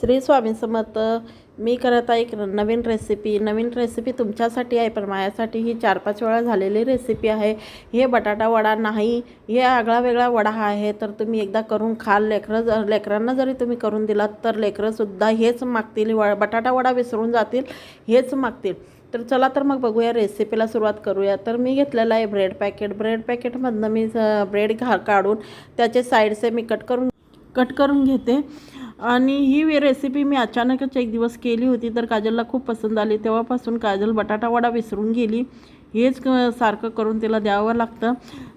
श्री स्वामी समर्थ मी करत आहे एक नवीन रेसिपी नवीन रेसिपी तुमच्यासाठी आहे पण माझ्यासाठी ही चार पाच वेळा झालेली रेसिपी आहे. हे बटाटा वडा नाही हे आगळा वेगळा वडा आहे तर तुम्ही एकदा करून खाल. लेकरं ज लेकरांना जरी तुम्ही करून दिलात तर लेकरंसुद्धा हेच मागतील. व बटाटा वडा विसरून जातील हेच मागतील. तर चला तर मग बघूया रेसिपीला सुरुवात करूया. तर मी घेतलेलं आहे ब्रेड पॅकेट ब्रेड पॅकेटमधनं मी ब्रेड घा काढून त्याचे साईडचे मी कट करून कट करून घेते. आणि ही रेसिपी मी अचानकच एक दिवस केली होती तर काजलला खूप पसंत आली. तेव्हापासून काजल बटाटावडा विसरून गेली. हेच क- सारखं करून तिला द्यावं लागतं.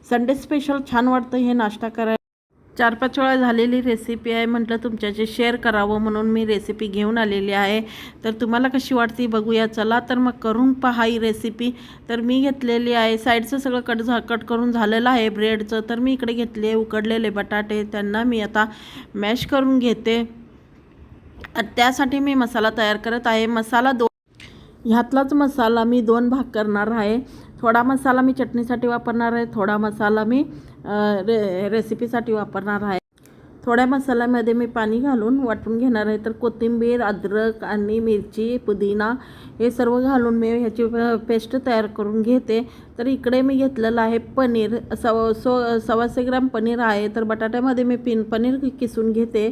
संडे स्पेशल छान वाटतं हे नाश्ता करायला चार पाच वेळा झालेली रेसिपी आहे. म्हटलं तुमच्याशी शेअर करावं म्हणून मी रेसिपी घेऊन आलेली आहे. तर तुम्हाला कशी वाटते बघूया. चला तर मग करून पहा ही रेसिपी तर मी घेतलेली आहे. साईडचं सगळं कट झा कट करून झालेलं आहे ब्रेडचं तर मी इकडे घेतले उकडलेले बटाटे. त्यांना मी आता मॅश करून घेते. त्यासाठी मी मसाला तयार करत आहे. मसाला दो ह्यातलाच मसाला मी दोन भाग करणार आहे. थोडा मसाला मी चटणीसाठी वापरणार आहे थोडा मसाला मी रे रेसिपीसाठी वापरणार आहे. थोड्या मसाल्यामध्ये मी पाणी घालून वाटून घेणार आहे. तर कोथिंबीर अद्रक आणि मिरची पुदिना हे सर्व घालून मी ह्याची पेस्ट तयार करून घेते. तर इकडे मी घेतलेलं आहे पनीर. सव सो सव्वाशे ग्राम पनीर आहे. तर बटाट्यामध्ये मी पिन पनीर किसून घेते.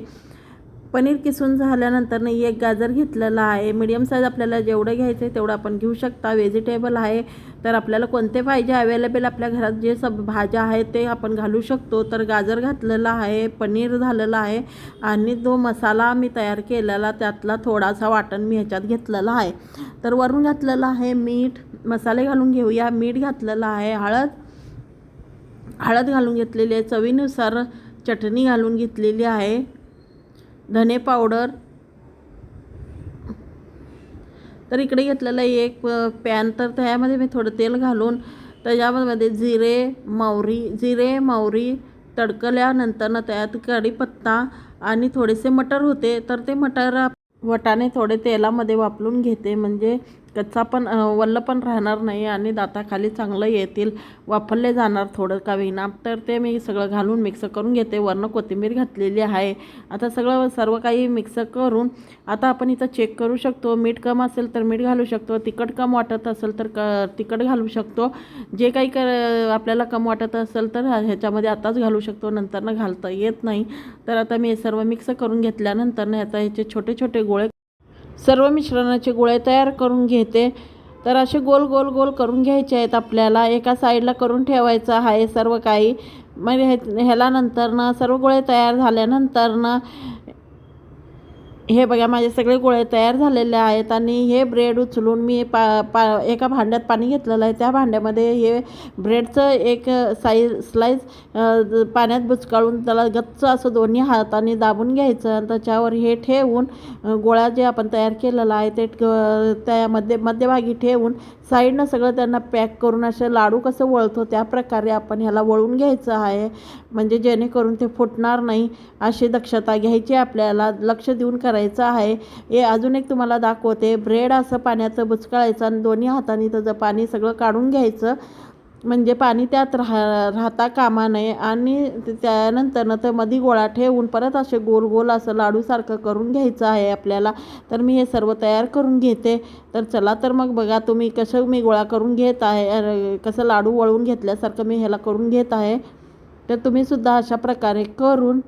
पनीर किसून झाल्यानंतर नाही एक गाजर घेतलेला आहे. मीडियम साईज आपल्याला जेवढं घ्यायचं आहे तेवढं आपण घेऊ शकता. व्हेजिटेबल आहे तर आपल्याला कोणते पाहिजे? अवेलेबल आपल्या घरात जे सब भाज्या आहेत ते आपण घालू शकतो. तर गाजर घातलेला आहे पनीर झालेलं आहे आणि जो मसाला मी तयार केलेला त्यातला थोडासा वाटण मी ह्याच्यात घेतलेला आहे. तर वरून घातलेलं आहे मीठ. मसाले घालून घेऊया. मीठ घातलेलं आहे हळद. हळद घालून घेतलेली आहे. चवीनुसार चटणी घालून घेतलेली आहे. धने पावडर. तर इकडे घेतलेलं एक पॅन. तर त्यामध्ये मी थोडं तेल घालून त्याच्यामध्ये जिरे मावरी जिरे मावरी तडकल्यानंतर त्यात कढीपत्ता आणि थोडेसे मटर होते. तर ते मटर वटाणे थोडे तेलामध्ये वापरून घेते. म्हणजे कच्चा पण वल्ल पण राहणार नाही आणि दाताखाली चांगलं येतील वापरले जाणार थोडं का विना तर ते मी सगळं घालून मिक्स करून घेते. वरनं कोथिंबीर घातलेली आहे. आता सगळं सर्व काही मिक्स करून आता आपण इथं चेक करू शकतो. मीठ कम असेल तर मीठ घालू शकतो. तिखट कम वाटत असेल तर क तिखट घालू शकतो. जे काही क आपल्याला कम वाटत असेल तर ह्याच्यामध्ये आताच घालू शकतो. नंतरनं घालता येत नाही. तर आता मी सर्व मिक्स करून घेतल्यानंतर आता ह्याचे छोटे छोटे गोळे सर्व मिश्रणाचे गोळे तयार करून घेते. तर असे गोल गोल गोल करून घ्यायचे आहेत आपल्याला. एका साईडला करून ठेवायचं आहे सर्व काही. मग हे ह्याला नंतरनं सर्व गोळे तयार झाल्यानंतरनं हे बघा माझे सगळे गोळे तयार झालेले आहेत आणि हे ब्रेड उचलून मी पा पा एका भांड्यात पाणी घेतलेलं आहे. त्या भांड्यामध्ये हे ब्रेडचं एक साईज स्लाईस पाण्यात बुचकाळून त्याला गच्च असं दोन्ही हाताने दाबून घ्यायचं आणि त्याच्यावर हे ठेवून गोळा जे आपण तयार केलेला आहे ते त्यामध्ये मध्यभागी ठेवून साईडनं सगळं त्यांना पॅक करून असे लाडू कसं वळतो त्या प्रकारे आपण ह्याला वळून घ्यायचं आहे. म्हणजे जेणेकरून ते फुटणार नाही अशी दक्षता घ्यायची आपल्याला. लक्ष देऊन करायचं करायचं आहे. हे अजून एक तुम्हाला दाखवते. ब्रेड असं पाण्याचं बुचकाळायचं आणि दोन्ही हाताने त्याचं पाणी सगळं काढून घ्यायचं. म्हणजे पाणी त्यात राह राहता कामा नये. आणि त्यानंतरनं तर मधी गोळा ठेवून परत असे गोल गोल असं लाडूसारखं करून घ्यायचं आहे आपल्याला. तर मी हे सर्व तयार करून घेते. तर चला तर मग बघा तुम्ही कसं मी गोळा करून घेत आहे. कसं लाडू वळून घेतल्यासारखं मी ह्याला करून घेत आहे. तर तुम्हीसुद्धा अशा प्रकारे करून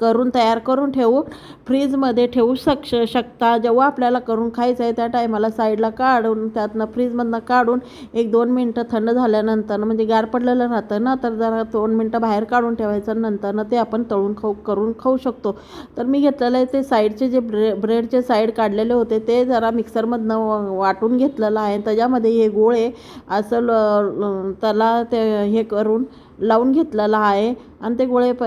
करून तयार करून ठेवू. फ्रीजमध्ये ठेवू शक शकता. जेव्हा आपल्याला करून खायचं आहे त्या टायमाला साईडला काढून त्यातनं फ्रीजमधनं काढून एक दोन मिनटं थंड झाल्यानंतर म्हणजे गार पडलेलं राहतं ना तर जरा दोन मिनटं बाहेर काढून ठेवायचं. नंतरनं ते आपण तळून खाऊ करून खाऊ शकतो. तर मी घेतलेलं आहे ते साईडचे जे ब्रे ब्रेडचे साईड काढलेले होते ते जरा मिक्सरमधनं वाटून घेतलेलं आहे. त्याच्यामध्ये हे गोळे असं ल- त्याला ते हे करून लावून घेतलेलं आहे. आणि ते गोळे प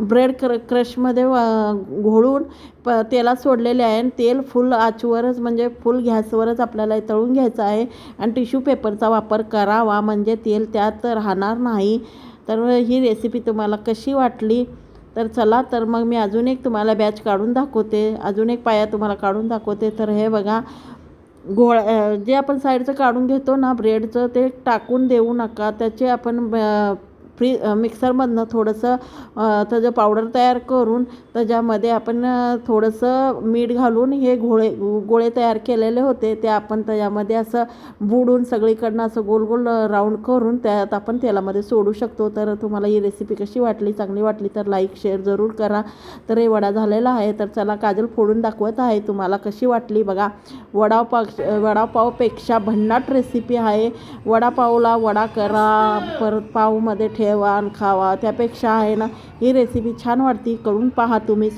ब्रेड क्र क्रशमध्ये वा- घोळून प तेलात सोडलेले आहे. आणि तेल फुल आचवरच म्हणजे फुल गॅसवरच आपल्याला तळून घ्यायचं आहे. आणि टिश्यू पेपरचा वापर करावा म्हणजे तेल त्यात राहणार नाही. तर ही रेसिपी तुम्हाला कशी वाटली? तर चला तर मग मी अजून एक तुम्हाला बॅच काढून दाखवते. अजून एक पाया तुम्हाला काढून दाखवते. तर हे बघा गोळ जे आपण साईडचं काढून घेतो ना ब्रेडचं ते टाकून देऊ नका. त्याचे आपण फ्री मिक्सरमधनं थोडंसं त्याचं पावडर तयार करून त्याच्यामध्ये आपण थोडंसं मीठ घालून हे घोळे गोळे तयार केलेले होते ते आपण त्याच्यामध्ये असं बुडून सगळीकडनं असं गोल गोल राऊंड करून त्यात आपण तेलामध्ये सोडू शकतो. तर तुम्हाला ही रेसिपी कशी वाटली चांगली वाटली तर लाईक शेअर जरूर करा. तर हे वडा झालेला आहे तर चला काजल फोडून दाखवत आहे तुम्हाला कशी वाटली बघा. वडापाव वडापावपेक्षा भन्नाट रेसिपी आहे. वडापावला वडा करा परत पावमध्ये ठेवा. जेवण खावा त्यापेक्षा आहे ना ही रेसिपी छान वाटते. करून पहा तुम्ही.